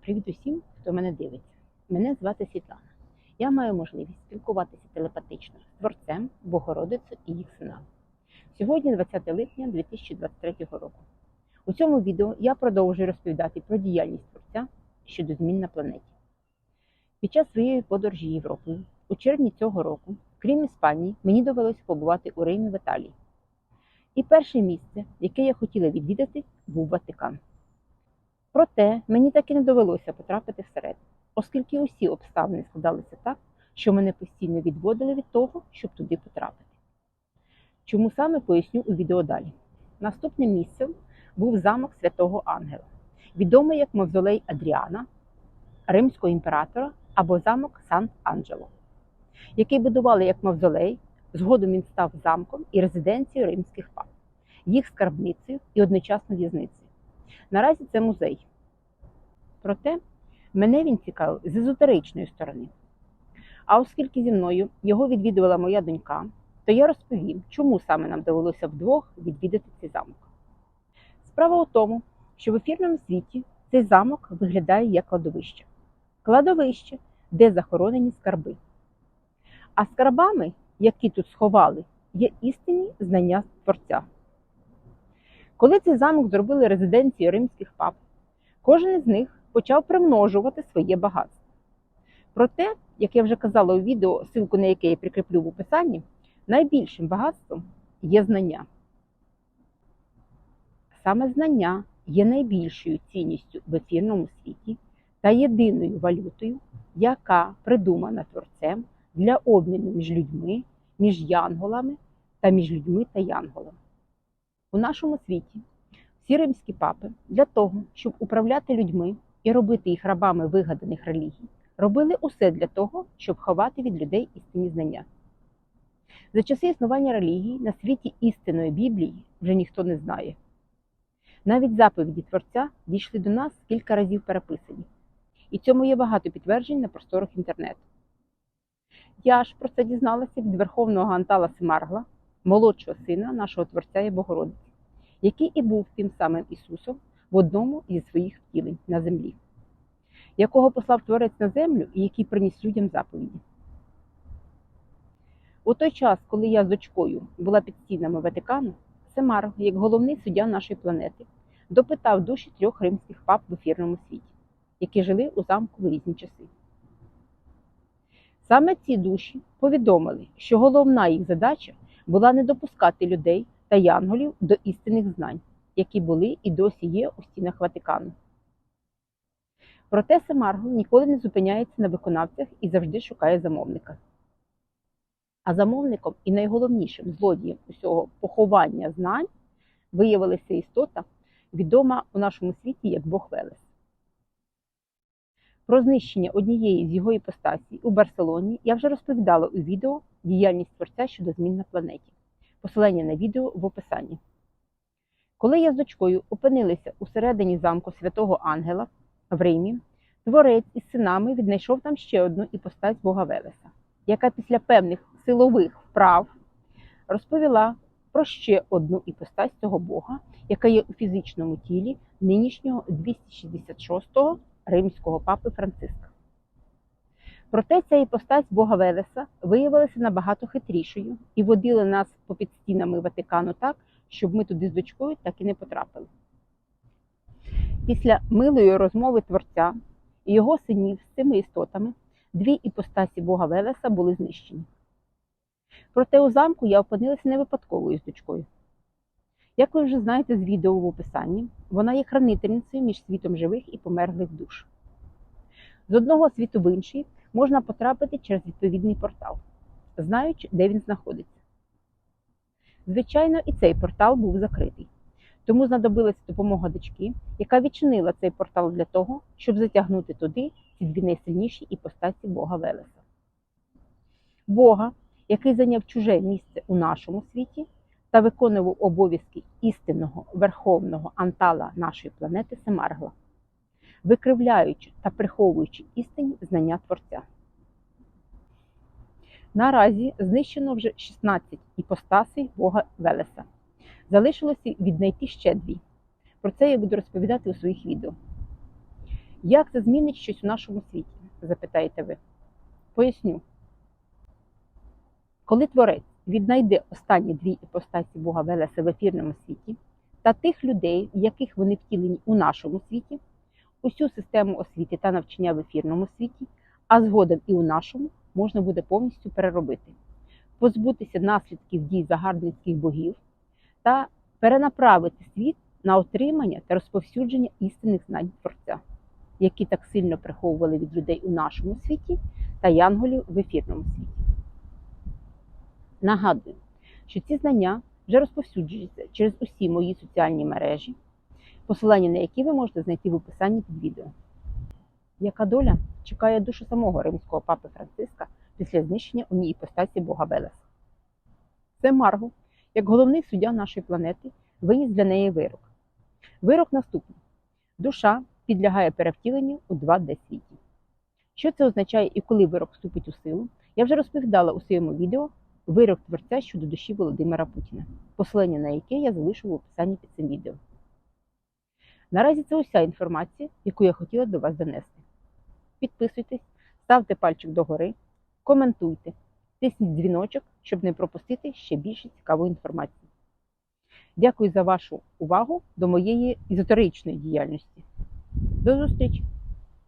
Привіт усім, хто мене дивиться. Мене звати Світлана. Я маю можливість спілкуватися телепатично з творцем, Богородицею і їх синами. Сьогодні 20 липня 2023 року. У цьому відео я продовжую розповідати про діяльність творця щодо змін на планеті. Під час своєї подорожі Європою у червні цього року, крім Іспанії, мені довелося побувати у Римі в Італії. І перше місце, яке я хотіла відвідати, був Ватикан. Проте мені так і не довелося потрапити всередину, оскільки усі обставини складалися так, що мене постійно відводили від того, щоб туди потрапити. Чому саме поясню у відео далі. Наступним місцем був замок Святого Ангела, відомий як Мавзолей Адріана, римського імператора або замок Сан-Анджело, який будували як мавзолей, згодом він став замком і резиденцією римських пап, їх скарбницею і одночасно в'язницею. Наразі це музей. Проте мене він цікавив з езотеричної сторони. А оскільки зі мною його відвідувала моя донька, то я розповім, чому саме нам довелося вдвох відвідати цей замок. Справа у тому, що в ефірному світі цей замок виглядає як кладовище. Кладовище, де захоронені скарби. А скарбами, які тут сховали, є істинні знання творця. Коли цей замок зробили резиденцією римських пап, кожен із них почав примножувати своє багатство. Проте, як я вже казала у відео, ссылку на яке я прикріплю в описанні, найбільшим багатством є знання. Саме знання є найбільшою цінністю в ефірному світі та єдиною валютою, яка придумана творцем для обміну між людьми, між янголами та між людьми та янголами. У нашому світі всі римські папи для того, щоб управляти людьми і робити їх рабами вигаданих релігій, робили усе для того, щоб ховати від людей істинні знання. За часи існування релігії на світі істинної Біблії вже ніхто не знає. Навіть заповіді Творця дійшли до нас кілька разів переписані, і цьому є багато підтверджень на просторах інтернету. Я ж про це дізналася від верховного Антала Семаргла, молодшого сина нашого Творця і Богородиці, який і був тим самим Ісусом в одному зі своїх втілень на землі, якого послав Творець на землю і який приніс людям заповіді. У той час, коли я з дочкою була під стінами Ватикану, Семарг, як головний суддя нашої планети, допитав душі трьох римських пап в ефірному світі, які жили у замку в різні часи. Саме ці душі повідомили, що головна їх задача була не допускати людей та янголів до істинних знань, які були і досі є у стінах Ватикану. Проте Семарго ніколи не зупиняється на виконавцях і завжди шукає замовника. А замовником і найголовнішим злодієм усього поховання знань виявилася істота, відома у нашому світі як Бог Велес. Про знищення однієї з його іпостасій у Барселоні я вже розповідала у відео діяльність творця щодо змін на планеті. Посилання на відео в описанні. Коли я з дочкою опинилися у середині замку святого Ангела в Римі, творець із синами віднайшов там ще одну іпостась Бога Велеса, яка після певних силових вправ розповіла про ще одну іпостась цього Бога, яка є у фізичному тілі нинішнього 266-го римського папи Франциска. Проте ця іпостась Бога Велеса виявилася набагато хитрішою і водила нас попід стінами Ватикану так, щоб ми туди з дочкою так і не потрапили. Після милої розмови творця і його синів з цими істотами дві іпостасі Бога Велеса були знищені. Проте у замку я опинилася не випадково із дочкою. Як ви вже знаєте з відео в описанні, вона є хранительницею між світом живих і померлих душ. З одного світу в інший можна потрапити через відповідний портал, знаючи, де він знаходиться. Звичайно, і цей портал був закритий, тому знадобилася допомога дочки, яка відчинила цей портал для того, щоб затягнути туди ці дві найсильніші іпостасі Бога Велеса. Бога, який зайняв чуже місце у нашому світі та виконував обов'язки істинного верховного антала нашої планети Семаргла, викривляючи та приховуючи істинні знання Творця. Наразі знищено вже 16 іпостасей Бога Велеса. Залишилося віднайти ще дві. Про це я буду розповідати у своїх відео. Як це змінить щось у нашому світі? запитаєте ви. Поясню. Коли творець віднайде останні дві іпостасі Бога Велеса в ефірному світі та тих людей, яких вони втілені у нашому світі, усю систему освіти та навчання в ефірному світі, а згодом і у нашому можна буде повністю переробити, позбутися наслідків дій загарбницьких богів та перенаправити світ на отримання та розповсюдження істинних знань Творця, які так сильно приховували від людей у нашому світі та янголів в ефірному світі. Нагадую, що ці знання вже розповсюджуються через усі мої соціальні мережі, посилання на які ви можете знайти в описанні під відео. Яка доля чекає душу самого римського папи Франциска після знищення у ній іпостасі Бога Велеса? Це Марго, як головний суддя нашої планети, виніс для неї вирок. Вирок наступний: душа підлягає перевтіленню у 2D світі. Що це означає і коли вирок вступить у силу, я вже розповідала у своєму відео вирок творця щодо душі Володимира Путіна, посилання на яке я залишу в описанні під цим відео. Наразі це уся інформація, яку я хотіла до вас донести. Підписуйтесь, ставте пальчик догори, коментуйте, тисніть дзвіночок, щоб не пропустити ще більше цікавої інформації. Дякую за вашу увагу до моєї езотеричної діяльності. До зустрічі!